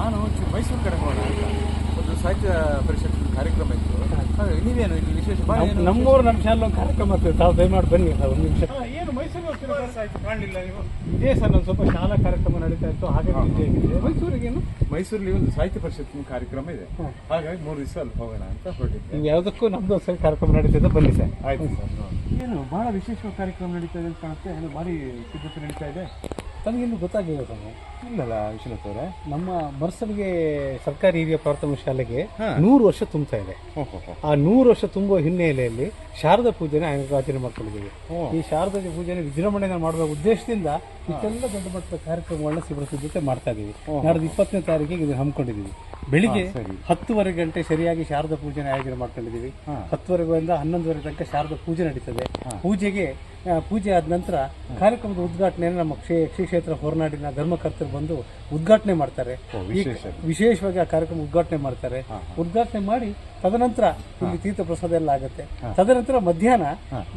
ನಾನು ಮೈಸೂರು ಕಡೆ ಒಂದು ಸಾಹಿತ್ಯ ಪರಿಷತ್ ಕಾರ್ಯಕ್ರಮ ಇತ್ತು. ನೀವೇನು ಇಲ್ಲಿ ವಿಶೇಷ? ನಮ್ಮೂರು ನಮ್ಮ ಶಾಲೆ ಒಂದು ಕಾರ್ಯಕ್ರಮ ಆಗ್ತದೆ ತಾವು ದಯಮಾಡಿ ಬನ್ನಿ ಒಂದು ನಿಮಿಷ. ಏನು ಮೈಸೂರು ಕಾಣಲಿಲ್ಲ ನೀವು. ಇದೇ ಸರ್ ನಾನು ಸ್ವಲ್ಪ ಶಾಲಾ ಕಾರ್ಯಕ್ರಮ ನಡೀತಾ ಇತ್ತು. ಹಾಗಾಗಿ ಮೈಸೂರಿಗೇನು ಮೈಸೂರಲ್ಲಿ ಒಂದು ಸಾಹಿತ್ಯ ಪರಿಷತ್ ಕಾರ್ಯಕ್ರಮ ಇದೆ. ಹಾಗಾಗಿ ಮೂರು ದಿವಸ ಅಲ್ಲಿ ಹೋಗೋಣ ಅಂತ ಹೊರಟಿದ್ದೆ ಯಾವುದಕ್ಕೂ ನಮ್ಮದು ಸರ್ ಕಾರ್ಯಕ್ರಮ ನಡೀತಾ ಇದೆ ಬನ್ನಿ ಸರ್. ಆಯ್ತು ಸರ್. ಏನು ಭಾಳ ವಿಶೇಷ ಕಾರ್ಯಕ್ರಮ ನಡೀತಾ ಇದೆ ಅಂತ ಕಾಣುತ್ತೆ. ಏನು ಭಾರಿ ಸಿದ್ಧತೆ ನಡೀತಾ ಇದೆ. ತಮಗಿನ್ನೂ ಗೊತ್ತಾಗಿಲ್ಲ ಸರ್ ಇಲ್ಲಲ್ಲ ವಿಶ್ವನಾಥ್ ಅವರೇ. ನಮ್ಮ ಮರ್ಸಲ್ಗೆ ಸರ್ಕಾರಿ ಹಿರಿಯ ಪ್ರಾಥಮಿಕ ಶಾಲೆಗೆ. ನೂರು ವರ್ಷ ತುಂಬ್ತಾ ಇದೆ. ಆ ನೂರು ವರ್ಷ ತುಂಬುವ ಹಿನ್ನೆಲೆಯಲ್ಲಿ ಶಾರದಾ ಪೂಜೆನ ಆಚರಣೆ ಮಾಡ್ಕೊಂಡಿದ್ದೀವಿ. ಈ ಶಾರದಾ ಪೂಜೆನ ವಿಜೃಂಭಣೆಯನ್ನು ಮಾಡುವ ಉದ್ದೇಶದಿಂದ ಇಷ್ಟೆಲ್ಲ ದೊಡ್ಡ ಮಟ್ಟದ ಕಾರ್ಯಕ್ರಮಗಳನ್ನ ಸಿಬ್ಬರ ಸಿದ್ಧತೆ ಮಾಡ್ತಾ ಇದೀವಿ. ನಾಡ್ದು ಇಪ್ಪತ್ತನೇ ತಾರೀಕಿಗೆ ಇದನ್ನು ಹಮ್ಮಿಕೊಂಡಿದ್ದೀವಿ. ಬೆಳಿಗ್ಗೆ ಹತ್ತುವರೆ ಗಂಟೆ ಸರಿಯಾಗಿ ಶಾರದಾ ಪೂಜೆನ ಆಯೋಜನೆ ಮಾಡ್ಕೊಂಡಿದ್ದೀವಿ. ಹತ್ತುವರೆಗಿಂದ ಹತ್ತುವರೆಯಿಂದ ಹನ್ನೊಂದುವರೆ ತನಕ ಶಾರದಾ ಪೂಜೆ ನಡೀತದೆ. ಪೂಜೆಗೆ ಪೂಜೆ ಆದ ನಂತರ ಕಾರ್ಯಕ್ರಮದ ಉದ್ಘಾಟನೆಯನ್ನು ನಮ್ಮ ಕ್ಷೇ ಶ್ರೀ ಕ್ಷೇತ್ರ ಹೊರನಾಡಿನ ಧರ್ಮಕರ್ತರು ಬಂದು ಉದ್ಘಾಟನೆ ಮಾಡ್ತಾರೆ. ವಿಶೇಷವಾಗಿ ಆ ಕಾರ್ಯಕ್ರಮ ಉದ್ಘಾಟನೆ ಮಾಡ್ತಾರೆ. ಉದ್ಘಾಟನೆ ಮಾಡಿ ತದನಂತರ ಇಲ್ಲಿ ತೀರ್ಥ ಪ್ರಸಾದ ಎಲ್ಲ ಆಗುತ್ತೆ. ತದನಂತರ ಮಧ್ಯಾಹ್ನ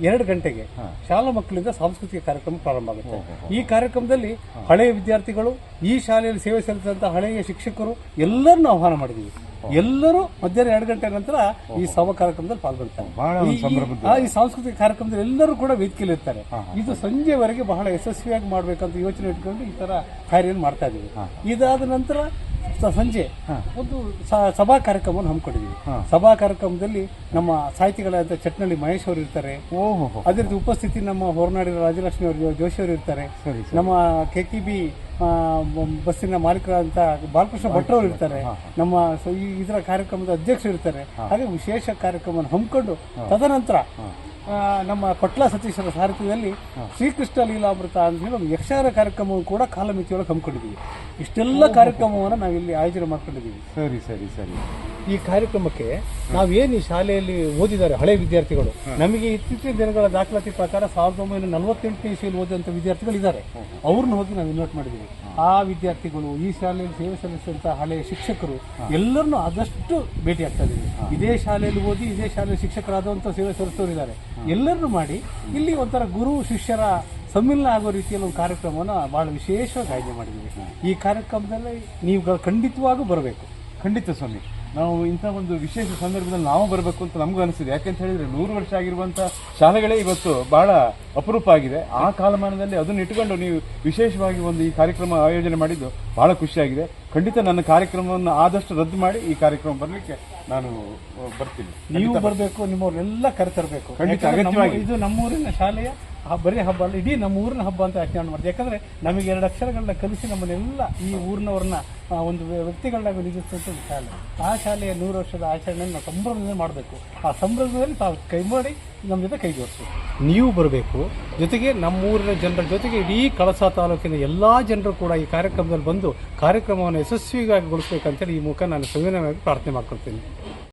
ಎರಡು ಗಂಟೆಗೆ ಶಾಲಾ ಮಕ್ಕಳಿಂದ ಸಾಂಸ್ಕೃತಿಕ ಕಾರ್ಯಕ್ರಮ ಪ್ರಾರಂಭ ಆಗುತ್ತೆ. ಈ ಕಾರ್ಯಕ್ರಮದಲ್ಲಿ ಹಳೆಯ ವಿದ್ಯಾರ್ಥಿಗಳು ಈ ಶಾಲೆಯಲ್ಲಿ ಸೇವೆ ಸಲ್ಲಿಸಿದಂತಹ ಹಳೆಯ ಶಿಕ್ಷಕರು ಎಲ್ಲರನ್ನೂ ಆಹ್ವಾನ ಮಾಡಿದೀವಿ. ಎಲ್ಲರೂ ಮಧ್ಯಾಹ್ನ ಎರಡು ಗಂಟೆ ನಂತರ ಈ ಸಭಾ ಕಾರ್ಯಕ್ರಮದಲ್ಲಿ ಪಾಲ್ಗೊಳ್ತಾರೆ ಈ- ಸಾಂಸ್ಕೃತಿಕ ಕಾರ್ಯಕ್ರಮದಲ್ಲಿ ಎಲ್ಲರೂ ಕೂಡ ವೇದಿಕೆಯಲ್ಲಿ ಇರ್ತಾರೆ. ಇದು ಸಂಜೆವರೆಗೆ ಬಹಳ ಯಶಸ್ವಿಯಾಗಿ ಮಾಡಬೇಕಂತ ಯೋಚನೆ ಇಟ್ಕೊಂಡು ಈ ತರ ಕಾರ್ಯವನ್ನು ಮಾಡ್ತಾ ಇದ್ದೀವಿ. ಇದಾದ ನಂತರ ಸ- ಸಂಜೆ ಒಂದು ಸ- ಸಭಾ ಕಾರ್ಯಕ್ರಮವನ್ನು ಹಮ್ಮಿಕೊಂಡಿದ್ದೀವಿ. ಸಭಾ ಕಾರ್ಯಕ್ರಮದಲ್ಲಿ ನಮ್ಮ ಸಾಹಿತಿಗಳಾದ ಚಟ್ನಳ್ಳಿ ಮಹೇಶ್ ಅವರು ಇರ್ತಾರೆ. ಓಹೋ ಹೋ ಅದೇ ರೀತಿ ಉಪಸ್ಥಿತಿ ನಮ್ಮ ಹೊರನಾಡಿನ ರಾಜಲಕ್ಷ್ಮಿ ಅವರು ಜೋಶಿ ಅವರು ಇರ್ತಾರೆ. ನಮ್ಮ ಕೆ ಟಿ ಬಿ ಬಸ್ಸಿನ ಮಾಲೀಕರಾದಂತ ಬಾಲಕೃಷ್ಣ ಭಟ್ರವರು ಇರ್ತಾರೆ. ನಮ್ಮ ಇದರ ಕಾರ್ಯಕ್ರಮದ ಅಧ್ಯಕ್ಷರು ಇರ್ತಾರೆ. ಹಾಗೆ ವಿಶೇಷ ಕಾರ್ಯಕ್ರಮವನ್ನು ಹಮ್ಮಿಕೊಂಡು ತದನಂತರ ನಮ್ಮ ಕೊಟ್ಲ ಸತೀಶರ ಸಾರಥ್ಯದಲ್ಲಿ ಶ್ರೀಕೃಷ್ಣ ಲೀಲಾಮೃತ ಅಂತ ಹೇಳಿ ಒಂದು ಯಕ್ಷಗಾನ ಕಾರ್ಯಕ್ರಮವನ್ನು ಕೂಡ ಕಾಲಮಿತಿಯೊಳಗೆ ಹಮ್ಮಿಕೊಂಡಿದ್ದೀವಿ. ಇಷ್ಟೆಲ್ಲ ಕಾರ್ಯಕ್ರಮವನ್ನು ನಾವಿಲ್ಲಿ ಆಯೋಜನೆ ಮಾಡ್ಕೊಂಡಿದ್ದೀವಿ. ಸರಿ ಸರಿ ಸರಿ. ಈ ಕಾರ್ಯಕ್ರಮಕ್ಕೆ ನಾವೇನು ಈ ಶಾಲೆಯಲ್ಲಿ ಓದಿದ್ದಾರೆ ಹಳೆ ವಿದ್ಯಾರ್ಥಿಗಳು? ನಮಗೆ ಇತ್ತೀಚಿನ ದಿನಗಳ ದಾಖಲಾತಿ ಪ್ರಕಾರ ಸಾವಿರದ ಒಂಬೈನೂರ ನಲವತ್ತೆಂಟನೇ ಇಸಿಯಲ್ಲಿ ಓದಿದಂಥ ವಿದ್ಯಾರ್ಥಿಗಳು ಇದ್ದಾರೆ ಅವ್ರನ್ನ ಹೋಗಿ ನಾವು ಇನ್ವೈಟ್ ಮಾಡಿದ್ದೀವಿ ಆ ವಿದ್ಯಾರ್ಥಿಗಳು ಈ ಶಾಲೆಯಲ್ಲಿ ಸೇವೆ ಸಲ್ಲಿಸಿದಂಥ ಹಳೆ ಶಿಕ್ಷಕರು ಎಲ್ಲರನ್ನೂ ಆದಷ್ಟು ಭೇಟಿ ಆಗ್ತಾ ಇದ್ದೀವಿ. ಇದೇ ಶಾಲೆಯಲ್ಲಿ ಓದಿ ಇದೇ ಶಾಲೆಯಲ್ಲಿ ಶಿಕ್ಷಕರಾದಂಥ ಸೇವೆ ಸಲ್ಲಿಸೋರು ಇದ್ದಾರೆ ಎಲ್ಲರನ್ನೂ ಮಾಡಿ ಇಲ್ಲಿ ಒಂಥರ ಗುರು ಶಿಷ್ಯರ ಸಮ್ಮಿಲನ ಆಗೋ ರೀತಿಯಲ್ಲಿ ಒಂದು ಕಾರ್ಯಕ್ರಮವನ್ನು ಭಾಳ ವಿಶೇಷವಾಗಿ ಆಯ್ಕೆ ಮಾಡಿದ್ದೀವಿ ಈ ಕಾರ್ಯಕ್ರಮದಲ್ಲಿ ನೀವು ಖಂಡಿತವಾಗೂ ಬರಬೇಕು. ಖಂಡಿತ ಸ್ವಾಮಿ. ನಾವು ಇಂಥ ಒಂದು ವಿಶೇಷ ಸಂದರ್ಭದಲ್ಲಿ ನಾವು ಬರಬೇಕು ಅಂತ ನಮಗೂ ಅನಿಸಿದೆ. ಯಾಕೆಂತ ಹೇಳಿದ್ರೆ ನೂರು ವರ್ಷ ಆಗಿರುವಂಥ ಶಾಲೆಗಳೇ ಇವತ್ತು ಬಹಳ ಅಪರೂಪ ಆಗಿದೆ. ಆ ಕಾಲಮಾನದಲ್ಲಿ ಅದನ್ನು ಇಟ್ಕೊಂಡು ನೀವು ವಿಶೇಷವಾಗಿ ಒಂದು ಈ ಕಾರ್ಯಕ್ರಮ ಆಯೋಜನೆ ಮಾಡಿದ್ದು ಬಹಳ ಖುಷಿಯಾಗಿದೆ ಖಂಡಿತ ನನ್ನ ಕಾರ್ಯಕ್ರಮವನ್ನು ಆದಷ್ಟು ರದ್ದು ಮಾಡಿ ಈ ಕಾರ್ಯಕ್ರಮ ಬರಲಿಕ್ಕೆ ನಾನು ಬರ್ತೀನಿ. ನೀವು ಬರಬೇಕು ನಿಮ್ಮವರೆಲ್ಲ ಕರೆತರಬೇಕು. ಖಂಡಿತ, ಅಗತ್ಯವಾಗಿ. ಇದು ನಮ್ಮೂರಿನ ಶಾಲೆಯ ಬರೀ ಹಬ್ಬ ಅಲ್ಲ, ಇಡೀ ನಮ್ಮ ಊರಿನ ಹಬ್ಬ ಅಂತ ಆಚರಣೆ ಮಾಡ್ತೀವಿ. ಯಾಕಂದ್ರೆ ನಮಗೆ ಎರಡು ಅಕ್ಷರಗಳನ್ನ ಕಲಿಸಿ ನಮ್ಮನ್ನೆಲ್ಲ ಈ ಊರಿನವ್ರನ್ನ ಒಂದು ವ್ಯಕ್ತಿಗಳನ್ನ ನಿಲ್ಲಿಸುವಂತ ಒಂದು ಶಾಲೆ. ಆ ಶಾಲೆಯ ನೂರು ವರ್ಷದ ಆಚರಣೆಯನ್ನು ನಾವು ಸಂಭ್ರಮದಿಂದ ಮಾಡಬೇಕು. ಆ ಸಂಭ್ರಮದಲ್ಲಿ ತಾವು ಕೈ ಮಾಡಿ ನಮ್ಮ ಜೊತೆ ಕೈ ಜೋಡಿಸಿ. ನೀವು ಬರಬೇಕು. ಜೊತೆಗೆ ನಮ್ಮೂರಿನ ಜನರ ಜೊತೆಗೆ ಇಡೀ ಕಳಸ ತಾಲೂಕಿನ ಎಲ್ಲ ಜನರು ಕೂಡ ಈ ಕಾರ್ಯಕ್ರಮದಲ್ಲಿ ಬಂದು ಕಾರ್ಯಕ್ರಮವನ್ನು ಯಶಸ್ವಿಯಾಗಿ ಗೊಳಿಸಬೇಕಂತೇಳಿ ಈ ಮೂಲಕ ನಾನು ಸವಿನಯವಾಗಿ ಪ್ರಾರ್ಥನೆ ಮಾಡ್ಕೊಳ್ತೀನಿ.